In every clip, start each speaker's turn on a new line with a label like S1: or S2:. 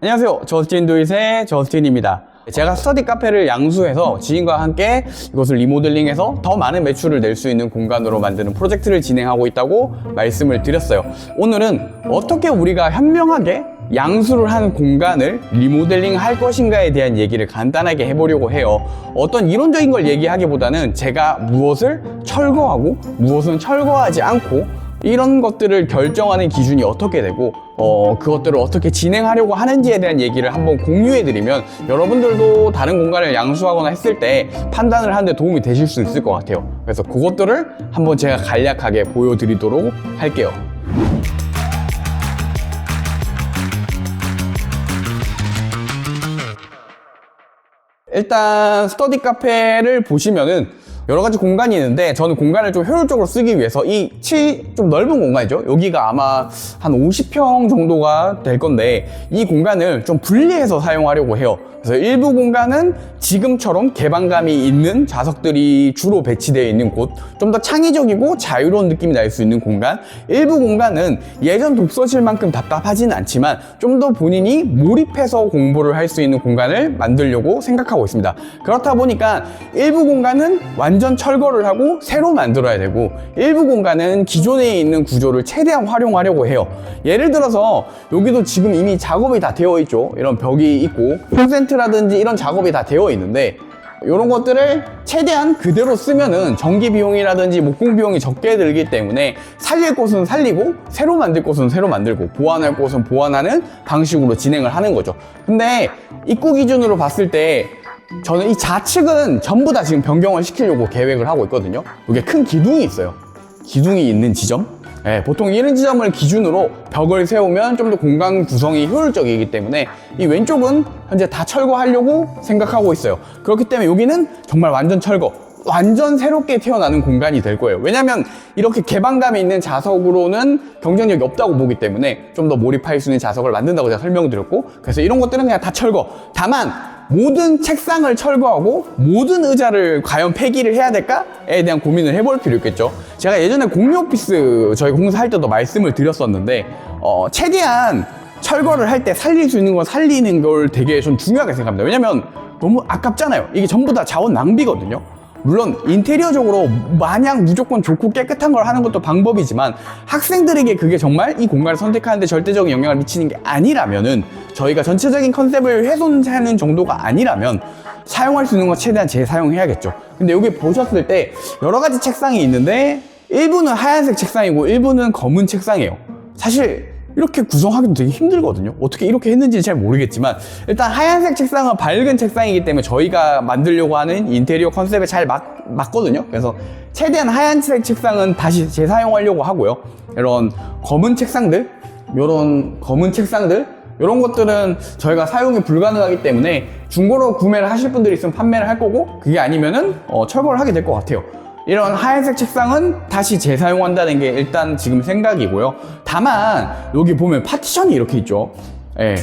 S1: 안녕하세요. 저스틴 두잇의 저스틴입니다. 제가 스터디 카페를 양수해서 지인과 함께 이것을 리모델링해서 더 많은 매출을 낼 수 있는 공간으로 만드는 프로젝트를 진행하고 있다고 말씀을 드렸어요. 오늘은 어떻게 우리가 현명하게 양수를 한 공간을 리모델링 할 것인가에 대한 얘기를 간단하게 해보려고 해요. 어떤 이론적인 걸 얘기하기보다는 제가 무엇을 철거하고 무엇은 철거하지 않고 이런 것들을 결정하는 기준이 어떻게 되고 어, 그것들을 어떻게 진행하려고 하는지에 대한 얘기를 한번 공유해 드리면 여러분들도 다른 공간을 양수하거나 했을 때 판단을 하는데 도움이 되실 수 있을 것 같아요. 그래서 그것들을 한번 제가 간략하게 보여드리도록 할게요. 일단 스터디 카페를 보시면은 여러 가지 공간이 있는데 저는 공간을 좀 효율적으로 쓰기 위해서 이좀 넓은 공간이죠. 여기가 아마 한 50평 정도가 될 건데 이 공간을 좀 분리해서 사용하려고 해요. 그래서 일부 공간은 지금처럼 개방감이 있는 좌석들이 주로 배치되어 있는 곳, 좀 더 창의적이고 자유로운 느낌이 날 수 있는 공간. 일부 공간은 예전 독서실만큼 답답하진 않지만 좀 더 본인이 몰입해서 공부를 할 수 있는 공간을 만들려고 생각하고 있습니다. 그렇다 보니까 일부 공간은 완전 철거를 하고 새로 만들어야 되고 일부 공간은 기존에 있는 구조를 최대한 활용하려고 해요. 예를 들어서 여기도 지금 이미 작업이 다 되어 있죠. 이런 벽이 있고 콘센트라든지 이런 작업이 다 되어 있는데 이런 것들을 최대한 그대로 쓰면은 전기 비용이라든지 목공 비용이 적게 들기 때문에 살릴 곳은 살리고 새로 만들 곳은 새로 만들고 보완할 곳은 보완하는 방식으로 진행을 하는 거죠. 근데 입구 기준으로 봤을 때 저는 이 좌측은 전부 다 지금 변경을 시키려고 계획을 하고 있거든요. 이게 큰 기둥이 있어요. 기둥이 있는 지점. 예, 보통 이런 지점을 기준으로 벽을 세우면 좀 더 공간 구성이 효율적이기 때문에 이 왼쪽은 현재 다 철거하려고 생각하고 있어요. 그렇기 때문에 여기는 정말 완전 철거. 완전 새롭게 태어나는 공간이 될 거예요. 왜냐면 이렇게 개방감이 있는 자석으로는 경쟁력이 없다고 보기 때문에 좀 더 몰입할 수 있는 자석을 만든다고 제가 설명드렸고 그래서 이런 것들은 그냥 다 철거. 다만 모든 책상을 철거하고 모든 의자를 과연 폐기를 해야 될까에 대한 고민을 해볼 필요 있겠죠. 제가 예전에 공유 오피스 저희 공사할 때도 말씀을 드렸었는데 어, 최대한 철거를 할 때 살릴 수 있는 건 살리는 걸 되게 전 중요하게 생각합니다. 왜냐면 너무 아깝잖아요. 이게 전부 다 자원 낭비거든요. 물론 인테리어적으로 마냥 무조건 좋고 깨끗한 걸 하는 것도 방법이지만 학생들에게 그게 정말 이 공간을 선택하는데 절대적인 영향을 미치는 게 아니라면은 저희가 전체적인 컨셉을 훼손하는 정도가 아니라면 사용할 수 있는 거 최대한 재사용해야겠죠. 근데 여기 보셨을 때 여러 가지 책상이 있는데 일부는 하얀색 책상이고 일부는 검은 책상이에요. 사실 이렇게 구성하기도 되게 힘들거든요. 어떻게 이렇게 했는지 잘 모르겠지만 일단 하얀색 책상은 밝은 책상이기 때문에 저희가 만들려고 하는 인테리어 컨셉에 잘 맞, 맞거든요. 그래서 최대한 하얀색 책상은 다시 재사용하려고 하고요. 이런 검은 책상들, 이런 검은 책상들 이런 것들은 저희가 사용이 불가능하기 때문에 중고로 구매를 하실 분들이 있으면 판매를 할 거고 그게 아니면은 어, 철거를 하게 될 것 같아요. 이런 하얀색 책상은 다시 재사용한다는 게 일단 지금 생각이고요. 다만 여기 보면 파티션이 이렇게 있죠. 예.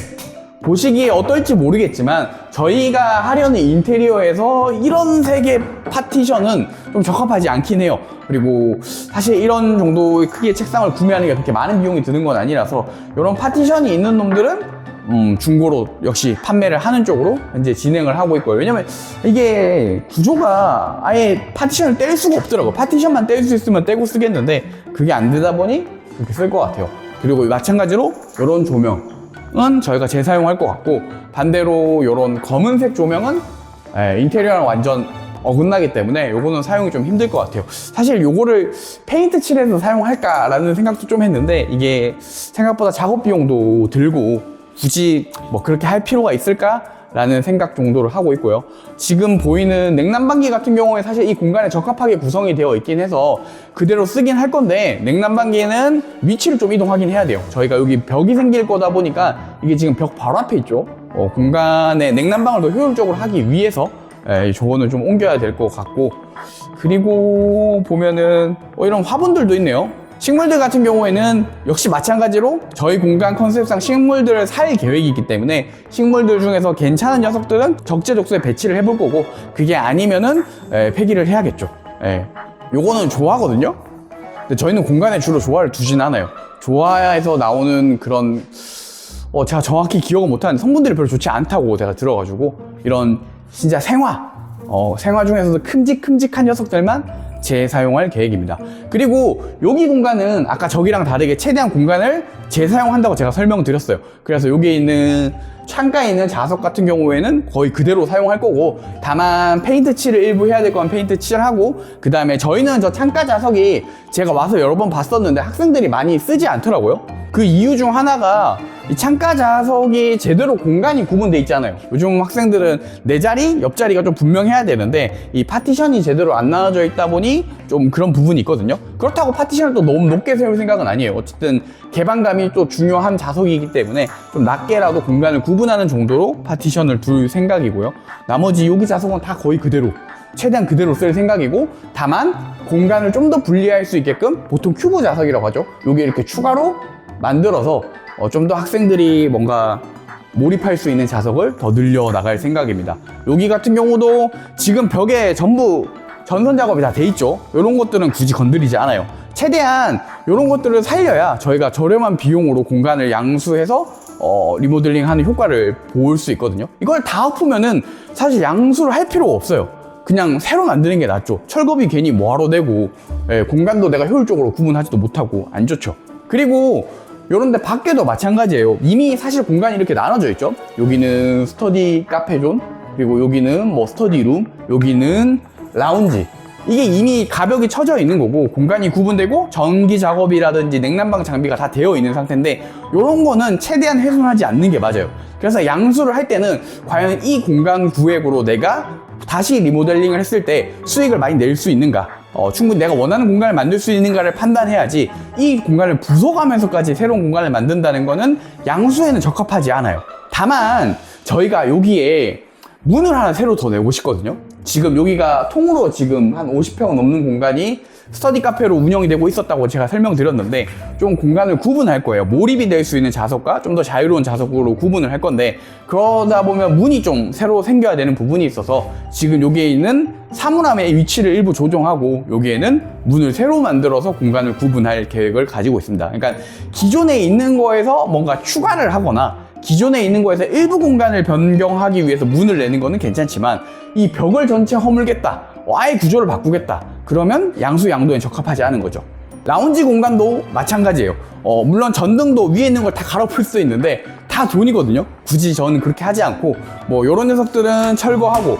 S1: 보시기에 어떨지 모르겠지만 저희가 하려는 인테리어에서 이런 색의 파티션은 좀 적합하지 않긴 해요. 그리고 사실 이런 정도의 크기의 책상을 구매하는 게 그렇게 많은 비용이 드는 건 아니라서 이런 파티션이 있는 놈들은 음, 중고로 역시 판매를 하는 쪽으로 현재 진행을 하고 있고요. 왜냐면 이게 구조가 아예 파티션을 뗄 수가 없더라고요. 파티션만 뗄 수 있으면 떼고 쓰겠는데 그게 안 되다 보니 그렇게 쓸 것 같아요. 그리고 마찬가지로 이런 조명은 저희가 재사용할 것 같고 반대로 이런 검은색 조명은 예, 인테리어랑 완전 어긋나기 때문에 요거는 사용이 좀 힘들 것 같아요. 사실 요거를 페인트 칠해서 사용할까라는 생각도 좀 했는데 이게 생각보다 작업 비용도 들고 굳이 뭐 그렇게 할 필요가 있을까? 라는 생각 정도를 하고 있고요. 지금 보이는 냉난방기 같은 경우에 사실 이 공간에 적합하게 구성이 되어 있긴 해서 그대로 쓰긴 할 건데 냉난방기는 위치를 좀 이동하긴 해야 돼요. 저희가 여기 벽이 생길 거다 보니까 이게 지금 벽 바로 앞에 있죠. 어, 공간에 냉난방을 더 효율적으로 하기 위해서 에, 저거는 좀 옮겨야 될 것 같고 그리고 보면은 어, 이런 화분들도 있네요. 식물들 같은 경우에는 역시 마찬가지로 저희 공간 컨셉상 식물들을 살 계획이기 때문에 식물들 중에서 괜찮은 녀석들은 적재적소에 배치를 해볼 거고 그게 아니면은 에, 폐기를 해야겠죠. 예. 요거는 좋아하거든요. 근데 저희는 공간에 주로 조화를 두진 않아요. 조화에서 나오는 그런 어, 제가 정확히 기억을 못하는데 성분들이 별로 좋지 않다고 제가 들어가지고 이런 진짜 생화, 어, 생화 중에서도 큼직큼직한 녀석들만 재사용할 계획입니다. 그리고 여기 공간은 아까 저기랑 다르게 최대한 공간을 재사용한다고 제가 설명드렸어요. 그래서 여기에 있는 창가에 있는 자석 같은 경우에는 거의 그대로 사용할 거고 다만 페인트 칠을 일부 해야 될 건 페인트 칠하고 그 다음에 저희는 저 창가 자석이 제가 와서 여러 번 봤었는데 학생들이 많이 쓰지 않더라고요. 그 이유 중 하나가 이 창가 자석이 제대로 공간이 구분돼 있잖아요. 요즘 학생들은 내 자리, 옆자리가 좀 분명해야 되는데 이 파티션이 제대로 안 나눠져 있다 보니 좀 그런 부분이 있거든요. 그렇다고 파티션을 또 너무 높게 세울 생각은 아니에요. 어쨌든 개방감이 또 중요한 자석이기 때문에 좀 낮게라도 공간을 구분하는 정도로 파티션을 둘 생각이고요. 나머지 여기 자석은 다 거의 그대로 최대한 그대로 쓸 생각이고 다만 공간을 좀 더 분리할 수 있게끔 보통 큐브 자석이라고 하죠. 여기 이렇게 추가로 만들어서 어, 좀 더 학생들이 뭔가 몰입할 수 있는 자석을 더 늘려 나갈 생각입니다. 여기 같은 경우도 지금 벽에 전부 전선 작업이 다 돼 있죠. 이런 것들은 굳이 건드리지 않아요. 최대한 이런 것들을 살려야 저희가 저렴한 비용으로 공간을 양수해서 어, 리모델링 하는 효과를 볼 수 있거든요. 이걸 다 엎으면은 사실 양수를 할 필요가 없어요. 그냥 새로 만드는 게 낫죠. 철거비 괜히 뭐하러 내고 예, 공간도 내가 효율적으로 구분하지도 못하고 안 좋죠. 그리고 요런데 밖에도 마찬가지예요. 이미 사실 공간이 이렇게 나눠져 있죠. 여기는 스터디 카페존, 그리고 여기는 뭐 스터디룸, 여기는 라운지. 이게 이미 가벽이 쳐져 있는 거고 공간이 구분되고 전기 작업이라든지 냉난방 장비가 다 되어 있는 상태인데 이런 거는 최대한 훼손하지 않는 게 맞아요. 그래서 양수를 할 때는 과연 이 공간 구획으로 내가 다시 리모델링을 했을 때 수익을 많이 낼 수 있는가 어, 충분히 내가 원하는 공간을 만들 수 있는가를 판단해야지 이 공간을 부숴가면서까지 새로운 공간을 만든다는 거는 양수에는 적합하지 않아요. 다만 저희가 여기에 문을 하나 새로 더 내고 싶거든요. 지금 여기가 통으로 지금 한 50평 넘는 공간이 스터디 카페로 운영이 되고 있었다고 제가 설명드렸는데 좀 공간을 구분할 거예요. 몰입이 될 수 있는 자석과 좀 더 자유로운 자석으로 구분을 할 건데 그러다 보면 문이 좀 새로 생겨야 되는 부분이 있어서 지금 여기에 있는 사물함의 위치를 일부 조정하고 여기에는 문을 새로 만들어서 공간을 구분할 계획을 가지고 있습니다. 그러니까 기존에 있는 거에서 뭔가 추가를 하거나 기존에 있는 거에서 일부 공간을 변경하기 위해서 문을 내는 거는 괜찮지만 이 벽을 전체 허물겠다. 아예 구조를 바꾸겠다. 그러면 양수 양도에 적합하지 않은 거죠. 라운지 공간도 마찬가지예요. 어, 물론 전등도 위에 있는 걸 다 갈아풀 수 있는데 다 돈이거든요. 굳이 저는 그렇게 하지 않고 뭐 이런 녀석들은 철거하고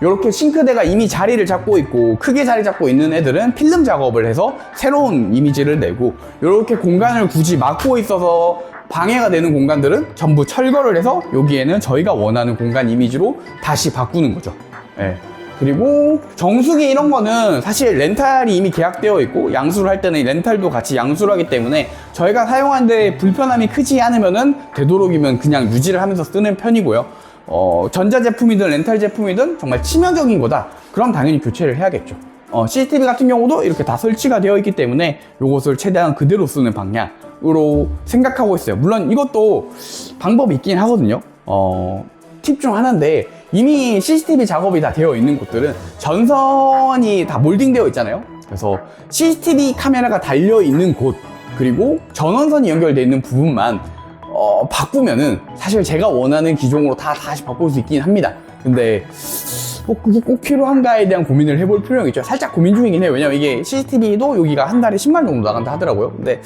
S1: 이렇게 싱크대가 이미 자리를 잡고 있고 크게 자리 잡고 있는 애들은 필름 작업을 해서 새로운 이미지를 내고 이렇게 공간을 굳이 막고 있어서 방해가 되는 공간들은 전부 철거를 해서 여기에는 저희가 원하는 공간 이미지로 다시 바꾸는 거죠. 예. 그리고 정수기 이런 거는 사실 렌탈이 이미 계약되어 있고 양수를 할 때는 렌탈도 같이 양수를 하기 때문에 저희가 사용하는데 불편함이 크지 않으면은 되도록이면 그냥 유지를 하면서 쓰는 편이고요. 어, 전자제품이든 렌탈 제품이든 정말 치명적인 거다. 그럼 당연히 교체를 해야겠죠. 어, CCTV 같은 경우도 이렇게 다 설치가 되어 있기 때문에 이것을 최대한 그대로 쓰는 방향 으로 생각하고 있어요. 물론 이것도 방법이 있긴 하거든요. 어, 팁 중 하나인데 이미 CCTV 작업이 다 되어 있는 곳들은 전선이 다 몰딩되어 있잖아요. 그래서 CCTV 카메라가 달려 있는 곳 그리고 전원선이 연결되어 있는 부분만 어, 바꾸면은 사실 제가 원하는 기종으로 다 다시 바꿀 수 있긴 합니다. 근데 뭐 그게 꼭 필요한가에 대한 고민을 해볼 필요가 있죠. 살짝 고민 중이긴 해요. 왜냐면 이게 CCTV도 여기가 한 달에 10만 정도 나간다 하더라고요. 근데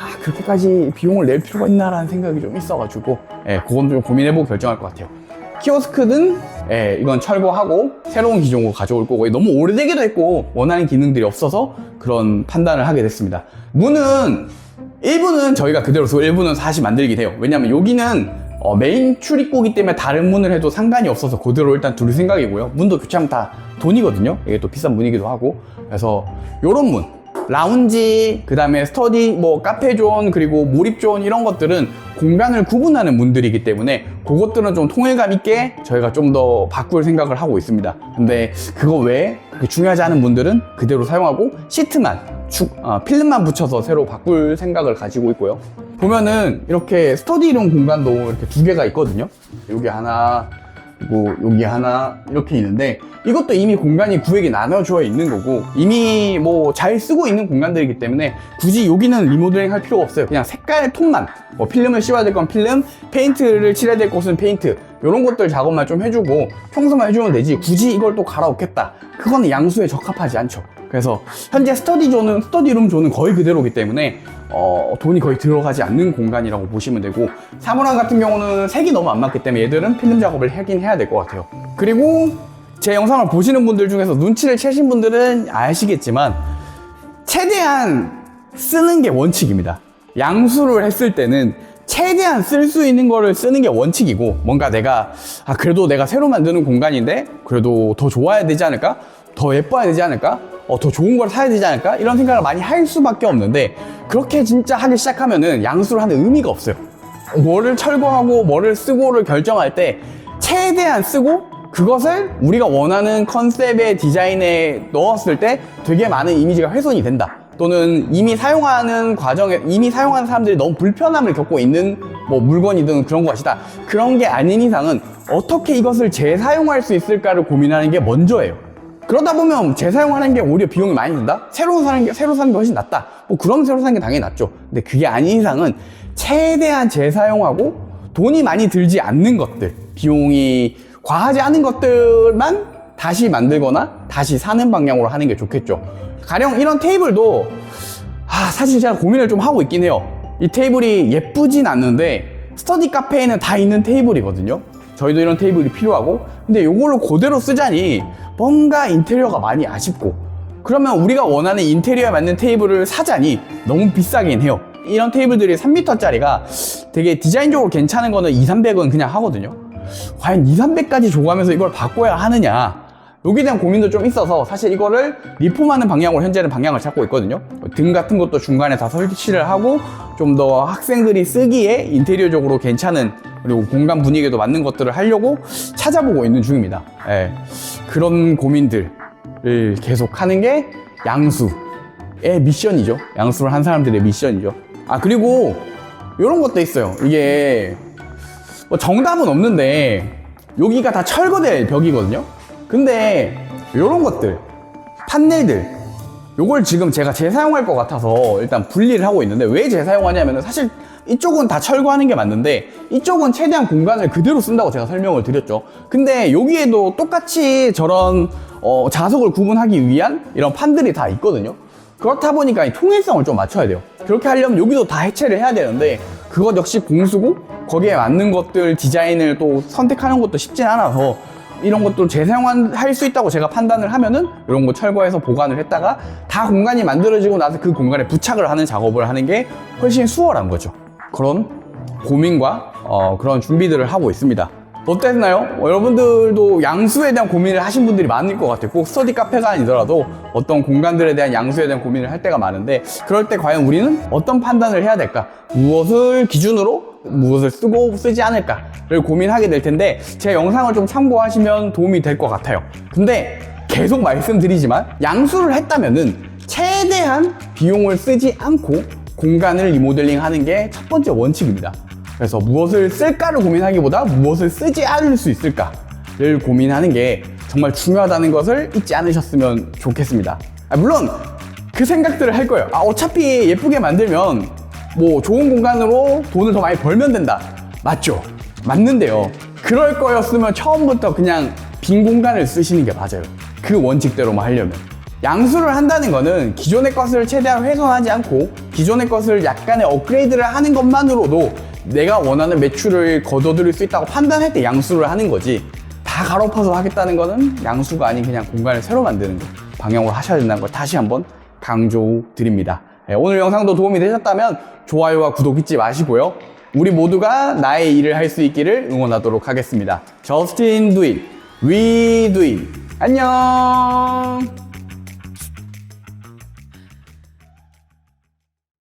S1: 아, 그렇게까지 비용을 낼 필요가 있나라는 생각이 좀 있어가지고 예, 그건 좀 고민해보고 결정할 것 같아요. 키오스크는 예, 이건 철거하고 새로운 기종으로 가져올 거고 너무 오래되기도 했고 원하는 기능들이 없어서 그런 판단을 하게 됐습니다. 문은 일부는 저희가 그대로 쓰고 일부는 다시 만들긴 해요. 왜냐면 여기는 어, 메인 출입구기 때문에 다른 문을 해도 상관이 없어서 그대로 일단 둘 생각이고요. 문도 교체하면 다 돈이거든요. 이게 또 비싼 문이기도 하고. 그래서 요런 문, 라운지, 그 다음에 스터디, 뭐 카페 존, 그리고 몰입 존 이런 것들은 공간을 구분하는 문들이기 때문에 그것들은 좀 통일감 있게 저희가 좀 더 바꿀 생각을 하고 있습니다. 근데 그거 외에 중요하지 않은 문들은 그대로 사용하고 시트만 추- 어, 필름만 붙여서 새로 바꿀 생각을 가지고 있고요. 보면은 이렇게 스터디룸 공간도 이렇게 두 개가 있거든요. 여기 하나, 그리고 여기 하나 이렇게 있는데 이것도 이미 공간이 구획이 나눠져 있는 거고 이미 뭐 잘 쓰고 있는 공간들이기 때문에 굳이 여기는 리모델링 할 필요가 없어요. 그냥 색깔 톤만. 뭐 필름을 씌워야 될 건 필름 페인트를 칠해야 될 곳은 페인트 이런 것들 작업만 좀 해주고 청소만 해주면 되지 굳이 이걸 또 갈아엎겠다. 그거는 양수에 적합하지 않죠. 그래서 현재 스터디 존은 스터디 룸 존은 거의 그대로기 때문에 어, 돈이 거의 들어가지 않는 공간이라고 보시면 되고 사물함 같은 경우는 색이 너무 안 맞기 때문에 얘들은 필름 작업을 하긴 해야 될 것 같아요. 그리고 제 영상을 보시는 분들 중에서 눈치를 채신 분들은 아시겠지만 최대한 쓰는 게 원칙입니다. 양수를 했을 때는 최대한 쓸 수 있는 거를 쓰는 게 원칙이고 뭔가 내가 아 그래도 내가 새로 만드는 공간인데 그래도 더 좋아야 되지 않을까? 더 예뻐야 되지 않을까? 어, 더 좋은 걸 사야 되지 않을까? 이런 생각을 많이 할 수밖에 없는데 그렇게 진짜 하기 시작하면은 양수를 하는 의미가 없어요. 뭐를 철거하고 뭐를 쓰고를 결정할 때 최대한 쓰고 그것을 우리가 원하는 컨셉의 디자인에 넣었을 때 되게 많은 이미지가 훼손이 된다. 또는 이미 사용하는 과정에 이미 사용하는 사람들이 너무 불편함을 겪고 있는 뭐 물건이든 그런 것이다. 그런 게 아닌 이상은 어떻게 이것을 재사용할 수 있을까를 고민하는 게 먼저예요. 그러다 보면 재사용하는 게 오히려 비용이 많이 든다? 새로 사는 게, 새로 사는 게 훨씬 낫다? 뭐 그럼 새로 사는 게 당연히 낫죠. 근데 그게 아닌 이상은 최대한 재사용하고 돈이 많이 들지 않는 것들, 비용이 과하지 않은 것들만 다시 만들거나 다시 사는 방향으로 하는 게 좋겠죠. 가령 이런 테이블도 아, 사실 제가 고민을 좀 하고 있긴 해요. 이 테이블이 예쁘진 않는데 스터디 카페에는 다 있는 테이블이거든요. 저희도 이런 테이블이 필요하고 근데 이걸로 그대로 쓰자니 뭔가 인테리어가 많이 아쉽고 그러면 우리가 원하는 인테리어에 맞는 테이블을 사자니 너무 비싸긴 해요. 이런 테이블들이 3m짜리가 되게 디자인적으로 괜찮은 거는 2, 300은 그냥 하거든요. 과연 2, 300까지 줘가면서 이걸 바꿔야 하느냐 여기에 대한 고민도 좀 있어서 사실 이거를 리폼하는 방향으로 현재는 방향을 잡고 있거든요. 등 같은 것도 중간에 다 설치를 하고 좀 더 학생들이 쓰기에 인테리어적으로 괜찮은 그리고 공간 분위기에도 맞는 것들을 하려고 찾아보고 있는 중입니다. 예, 그런 고민들을 계속 하는 게 양수의 미션이죠. 양수를 한 사람들의 미션이죠. 아 그리고 이런 것도 있어요. 이게 뭐 정답은 없는데 여기가 다 철거될 벽이거든요. 근데 이런 것들 판넬들 요걸 지금 제가 재사용할 것 같아서 일단 분리를 하고 있는데 왜 재사용하냐면은 사실 이쪽은 다 철거하는 게 맞는데 이쪽은 최대한 공간을 그대로 쓴다고 제가 설명을 드렸죠. 근데 여기에도 똑같이 저런 어, 자석을 구분하기 위한 이런 판들이 다 있거든요. 그렇다 보니까 이 통일성을 좀 맞춰야 돼요. 그렇게 하려면 여기도 다 해체를 해야 되는데 그것 역시 공수고 거기에 맞는 것들 디자인을 또 선택하는 것도 쉽진 않아서 이런 것도 재사용할 수 있다고 제가 판단을 하면은 이런 거 철거해서 보관을 했다가 다 공간이 만들어지고 나서 그 공간에 부착을 하는 작업을 하는 게 훨씬 수월한 거죠. 그런 고민과 어, 그런 준비들을 하고 있습니다. 어땠나요? 어, 여러분들도 양수에 대한 고민을 하신 분들이 많을 것 같아요. 꼭 스터디 카페가 아니더라도 어떤 공간들에 대한 양수에 대한 고민을 할 때가 많은데 그럴 때 과연 우리는 어떤 판단을 해야 될까? 무엇을 기준으로 무엇을 쓰고 쓰지 않을까를 고민하게 될 텐데 제 영상을 좀 참고하시면 도움이 될 것 같아요. 근데 계속 말씀드리지만 양수를 했다면은 최대한 비용을 쓰지 않고 공간을 리모델링 하는 게 첫 번째 원칙입니다. 그래서 무엇을 쓸까를 고민하기보다 무엇을 쓰지 않을 수 있을까를 고민하는 게 정말 중요하다는 것을 잊지 않으셨으면 좋겠습니다. 아, 물론 그 생각들을 할 거예요. 아, 어차피 예쁘게 만들면 뭐 좋은 공간으로 돈을 더 많이 벌면 된다. 맞죠? 맞는데요. 그럴 거였으면 처음부터 그냥 빈 공간을 쓰시는 게 맞아요. 그 원칙대로만 하려면. 양수를 한다는 거는 기존의 것을 최대한 훼손하지 않고 기존의 것을 약간의 업그레이드를 하는 것만으로도 내가 원하는 매출을 거둬들일 수 있다고 판단할 때 양수를 하는 거지 다 가로파서 하겠다는 거는 양수가 아닌 그냥 공간을 새로 만드는 거 방향으로 하셔야 된다는 걸 다시 한번 강조 드립니다. 네, 오늘 영상도 도움이 되셨다면 좋아요와 구독 잊지 마시고요. 우리 모두가 나의 일을 할 수 있기를 응원하도록 하겠습니다. 두잇, 위 두잇. 안녕!